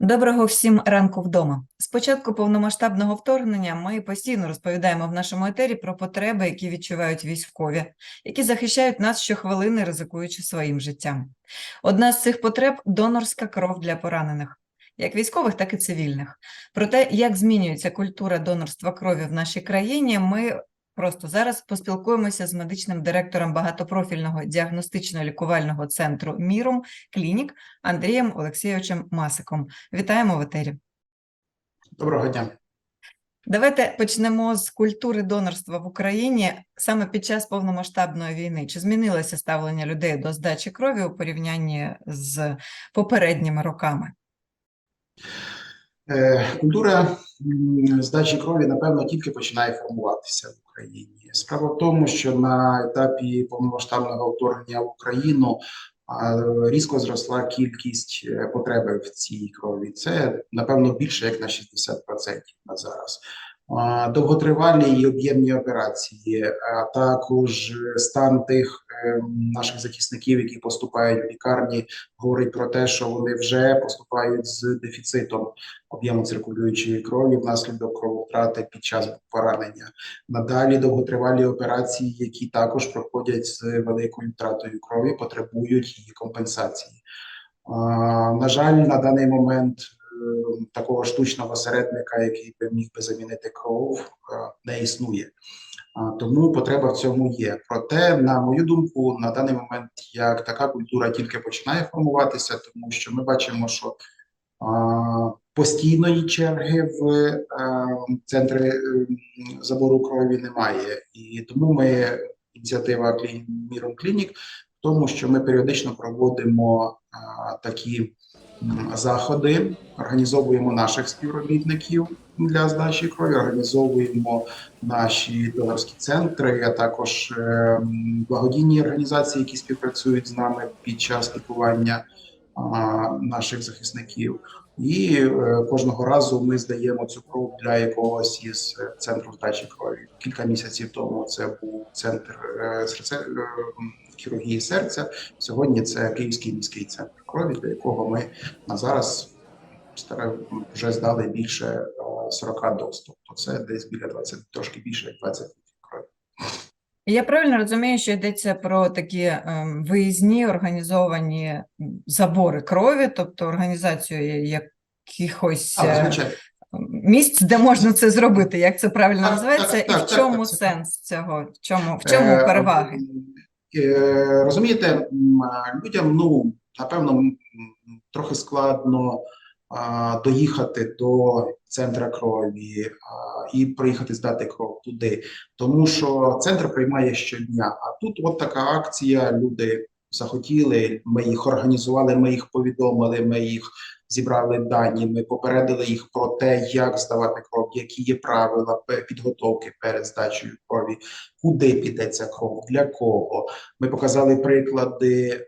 Доброго всім ранку вдома. З початку повномасштабного вторгнення ми постійно розповідаємо в нашому етері про потреби, які відчувають військові, які захищають нас щохвилини, ризикуючи своїм життям. Одна з цих потреб донорська кров для поранених, як військових, так і цивільних. Про те, як змінюється культура донорства крові в нашій країні, ми просто зараз поспілкуємося з медичним директором багатопрофільного діагностично-лікувального центру Мірум Клінік Андрієм Олексійовичем Масиком. Вітаємо в етері. Доброго дня. Давайте почнемо з культури донорства в Україні саме під час повномасштабної війни. Чи змінилося ставлення людей до здачі крові у порівнянні з попередніми роками? Е, Культура здачі крові, напевно, тільки починає формуватися в Україні. Справа в тому, що на етапі повномасштабного вторгнення в Україну різко зросла кількість е, потреби в цій крові. Це, напевно, більше як на 60% на зараз. Довготривалі і об'ємні операції, а також стан тих е, наших захисників, які поступають в лікарні, говорить про те, що вони вже поступають з дефіцитом об'єму циркулюючої крові внаслідок крововтрати під час поранення. Надалі довготривалі операції, які також проходять з великою втратою крові, потребують її компенсації. На жаль, на даний момент е, такого штучного середника, який би міг би замінити кров, е, не існує. Тому потреба в цьому є. Проте, на мою думку, на даний момент як така культура тільки починає формуватися, тому що ми бачимо, що постійної черги в е, центри е, забору крові немає. І тому ми ініціатива Міром Клінік в тому, що ми періодично проводимо такі заходи, організовуємо наших співробітників для здачі крові, організовуємо наші донорські центри, а також е, благодійні організації, які співпрацюють з нами під час лікування наших захисників. І е, кожного разу ми здаємо цю кров для якогось із центрів здачі крові. Кілька місяців тому це був центр е, серце, хірургії серця. Сьогодні це Київський міський центр крові, для якого ми на зараз вже здали більше е, 40 доз. Тобто це десь біля 20, трошки більше як 20 крові. Я правильно розумію, що йдеться про такі ем, виїзні організовані забори крові, тобто організацію якихось Так, е, місць, де можна це зробити, як це правильно Так, називається, так, і в так, так, чому так, сенс цього? В чому, в чому Е, переваги? Е, Розумієте, людям, ну, напевно, трохи складно а, доїхати до центра крові а, і приїхати здати кров туди, тому що центр приймає щодня. А тут от така акція, люди захотіли, ми їх організували, ми їх повідомили, ми їх зібрали дані, ми попередили їх про те, як здавати кров, які є правила підготовки перед здачею крові, куди піде ця кров, для кого. Ми показали приклади е,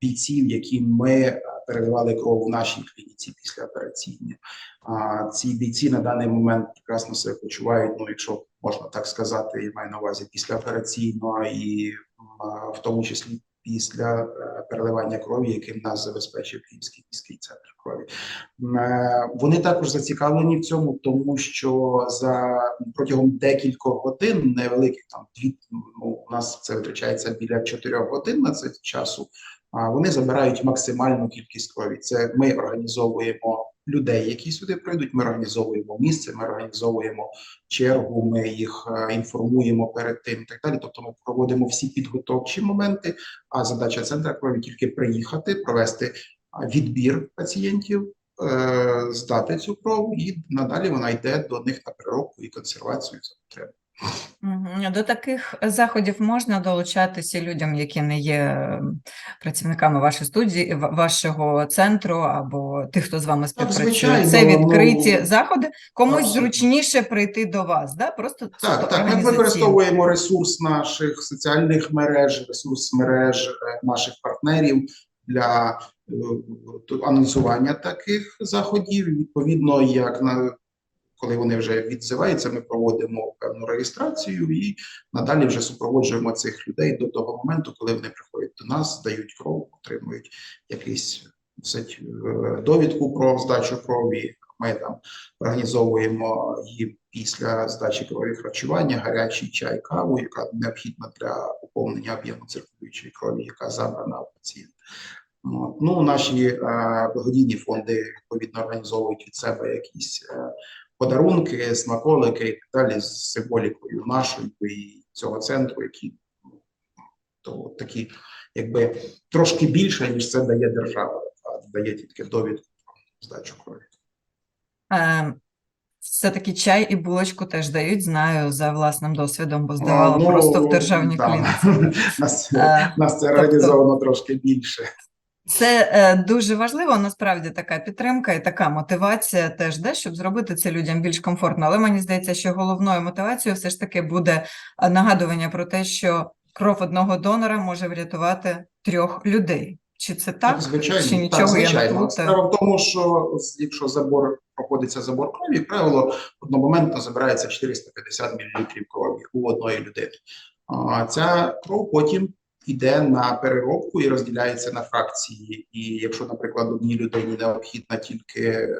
бійців, яким ми передавали кров в нашій клініці післяопераційній. А ці бійці на даний момент прекрасно себе почувають. Ну, якщо можна так сказати, я маю на увазі післяопераційно і а, в тому числі після е, переливання крові, яким нас забезпечив Київський міський центр крові. Е, Вони також зацікавлені в цьому, тому що за протягом декількох годин, невеликих там дві ну, у нас це витрачається біля чотирьох годин на це часу. Вони забирають максимальну кількість крові. Це ми організовуємо людей, які сюди прийдуть. Ми організовуємо місце, ми організовуємо чергу, ми їх е, інформуємо перед тим і так далі. Тобто ми проводимо всі підготовчі моменти. А задача центру крові тільки приїхати, провести відбір пацієнтів, е, здати цю кров, і надалі вона йде до них на переробку і консервацію за потреби. До таких заходів можна долучатися людям, які не є працівниками вашої студії, вашого центру або тих, хто з вами співпрацює. Це відкриті ну, заходи. Комусь зручніше прийти до вас, да? Просто Так, так. Ми використовуємо ресурс наших соціальних мереж, ресурс мереж е, наших партнерів для е, анонсування таких заходів. Відповідно, як на коли вони вже відзиваються, ми проводимо певну реєстрацію і надалі вже супроводжуємо цих людей до того моменту, коли вони приходять до нас, здають кров, отримують якийсь носить е, довідку про здачу крові. Ми там організовуємо їм після здачі крові харчування, гарячий чай, каву, яка необхідна для поповнення об'єму циркулюючої крові, яка забрана у пацієнта. Ну, наші е, благодійні фонди відповідно організовують від себе якісь е, подарунки, смаколики і так далі з символікою нашою і цього центру, які ну, то такі, якби трошки більше, ніж це дає держава, а дає тільки довідку про здачу крові. Е, Все-таки чай і булочку теж дають, знаю за власним досвідом, бо здавала ну, просто в державній клініці. Нас, Е, нас це тобто- організовано трошки більше. Це е, дуже важливо, насправді така підтримка і така мотивація теж, де, щоб зробити це людям більш комфортно. Але мені здається, що головною мотивацією все ж таки буде е, нагадування про те, що кров одного донора може врятувати трьох людей. Чи це так? звичайно, Чи нічого так, я не Справа в тому, що якщо забор проходиться забор крові, як правило, одномоментно забирається 450 мл крові у одної людини. А ця кров потім йде на переробку і розділяється на фракції. І якщо, наприклад, одній людині необхідна тільки е,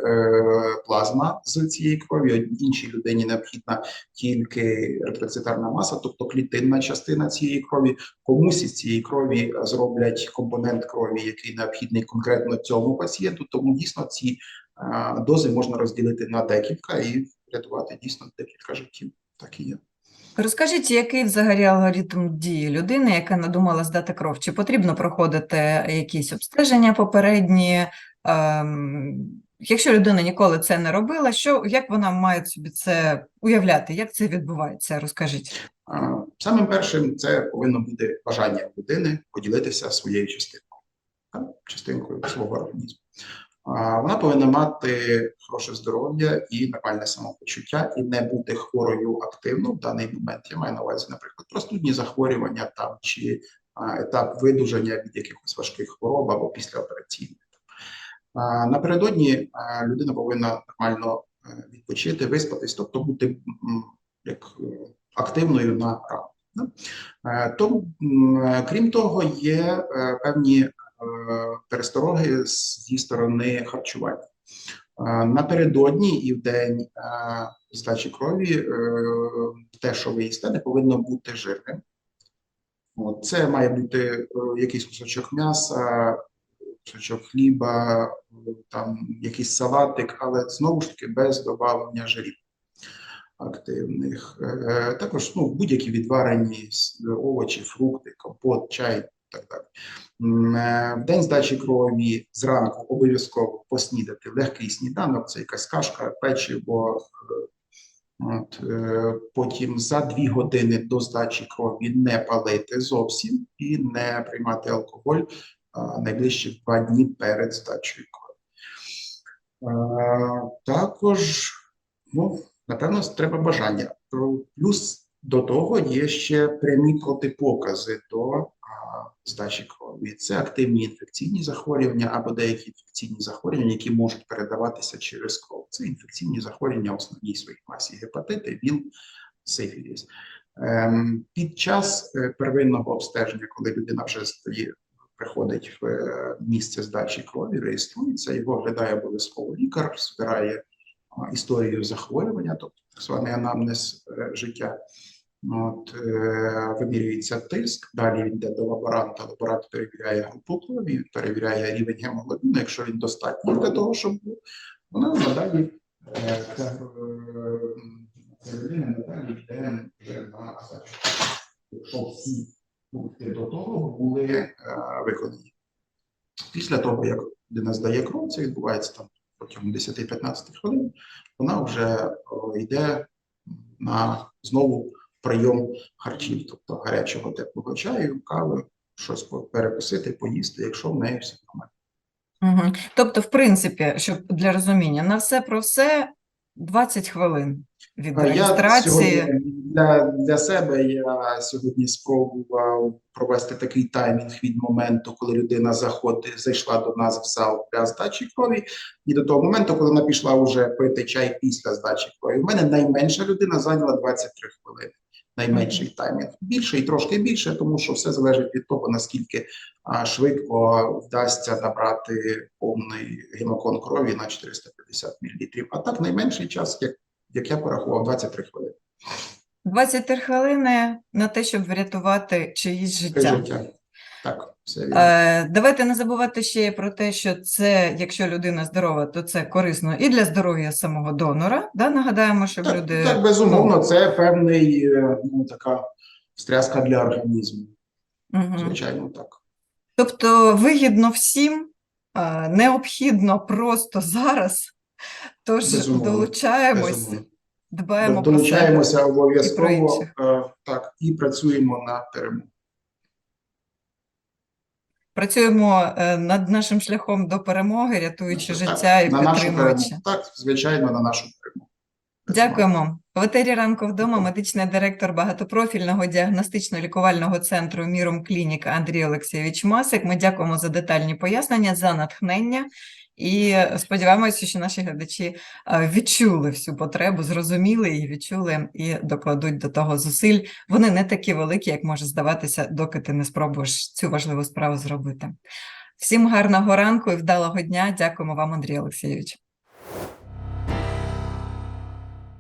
плазма з цієї крові, іншій людині необхідна тільки еритроцитарна маса, тобто клітинна частина цієї крові, комусь із цієї крові зроблять компонент крові, який необхідний конкретно цьому пацієнту. Тому дійсно ці е, дози можна розділити на декілька і врятувати дійсно декілька життів. Так і є. Розкажіть, який взагалі алгоритм дії людини, яка надумала здати кров? Чи потрібно проходити якісь обстеження попередні? Ем, якщо людина ніколи це не робила, що, як вона має собі це уявляти? Як це відбувається? Розкажіть. Самим першим це повинно бути бажання людини поділитися своєю частинкою, частинкою свого організму. Вона повинна мати хороше здоров'я і нормальне самопочуття, і не бути хворою активно в даний момент. Я маю на увазі, наприклад, простудні захворювання там чи етап видужання від якихось важких хвороб або післяопераційних. Напередодні людина повинна нормально е, відпочити, виспатись, тобто бути як е, активною на ранок. да. Е, То, е, крім того, є певні перестороги зі сторони харчування. Е, Напередодні і в день е, здачі крові е, те, що ви їсте, не повинно бути жирним. Це має бути якийсь кусочок м'яса, кусочок хліба, там якийсь салатик, але знову ж таки без додавання жирів активних. Також ну, будь-які відварені овочі, фрукти, компот, чай так далі. Е, В день здачі крові зранку обов'язково поснідати легкий сніданок, це якась кашка, печиво. е, От, е, потім за дві години до здачі крові не палити зовсім і не приймати алкоголь найближчі два дні перед здачею крові. Також, ну, напевно, треба бажання. Плюс до того є ще прямі протипокази до здачі крові. Це активні інфекційні захворювання або деякі інфекційні захворювання, які можуть передаватися через кров. Це інфекційні захворювання в основній своїй масі гепатити, ВІЛ, сифіліс. Ем, Під час е, первинного обстеження, коли людина вже стає, приходить в е, місце здачі крові, реєструється, його оглядає обов'язково лікар, збирає історію захворювання, тобто так званий анамнез е, життя. От, е, вимірюється тиск, далі він йде до лаборанта, лаборант перевіряє групу крові, перевіряє рівень гемоглобіну, якщо він достатній для того, щоб був, вона надалі е, е, надалі йде вже на здачу. Якщо всі пункти до того були е, виконані. Після того, як людина здає кров, це відбувається там протягом 10-15 хвилин, вона вже о, йде на знову прийом харчів, тобто гарячого теплого чаю, кави, щось перекусити, поїсти, якщо в неї все нормально. Угу. Тобто, в принципі, щоб для розуміння, на все про все 20 хвилин від Я реєстрації. сьогодні для, для себе я сьогодні спробував провести такий таймінг від моменту, коли людина заходить, зайшла до нас в зал для здачі крові, і до того моменту, коли вона пішла вже пити чай після здачі крові. У мене найменша людина зайняла 23 хвилини. Найменший таймінг. Більше і трошки більше, тому що все залежить від того, наскільки а, швидко вдасться набрати повний гемокон крові на 450 мл. А так найменший час, як, як я порахував, 23 хвилини. 23 хвилини на те, щоб врятувати чиїсь життя. Життя. Так, все вірно. Е, Давайте не забувати ще про те, що це, якщо людина здорова, то це корисно і для здоров'я самого донора. Да? Нагадаємо, щоб Так, люди так, безумовно, це певний е, ну, така встряска для організму. Мгм. Звичайно, так. Тобто вигідно всім, необхідно просто зараз. Тож Безумовно, долучаємось, Безумовно. дбаємо про. Долучаємося про обов'язково інших. е, так, і працюємо на перемогу. Працюємо е, над нашим шляхом до перемоги, рятуючи життя і на нашу підтримуючи. перемогу. Так, звичайно, на нашу перемогу. Дякуємо. В ранку вдома медичний директор багатопрофільного діагностично-лікувального центру Міром Клінік Андрій Олексійович Масик. Ми дякуємо за детальні пояснення, за натхнення і сподіваємося, що наші глядачі е, відчули всю потребу, зрозуміли її, відчули і докладуть до того зусиль. Вони не такі великі, як може здаватися, доки ти не спробуєш цю важливу справу зробити. Всім гарного ранку і вдалого дня. Дякуємо вам, Андрій Олексійович.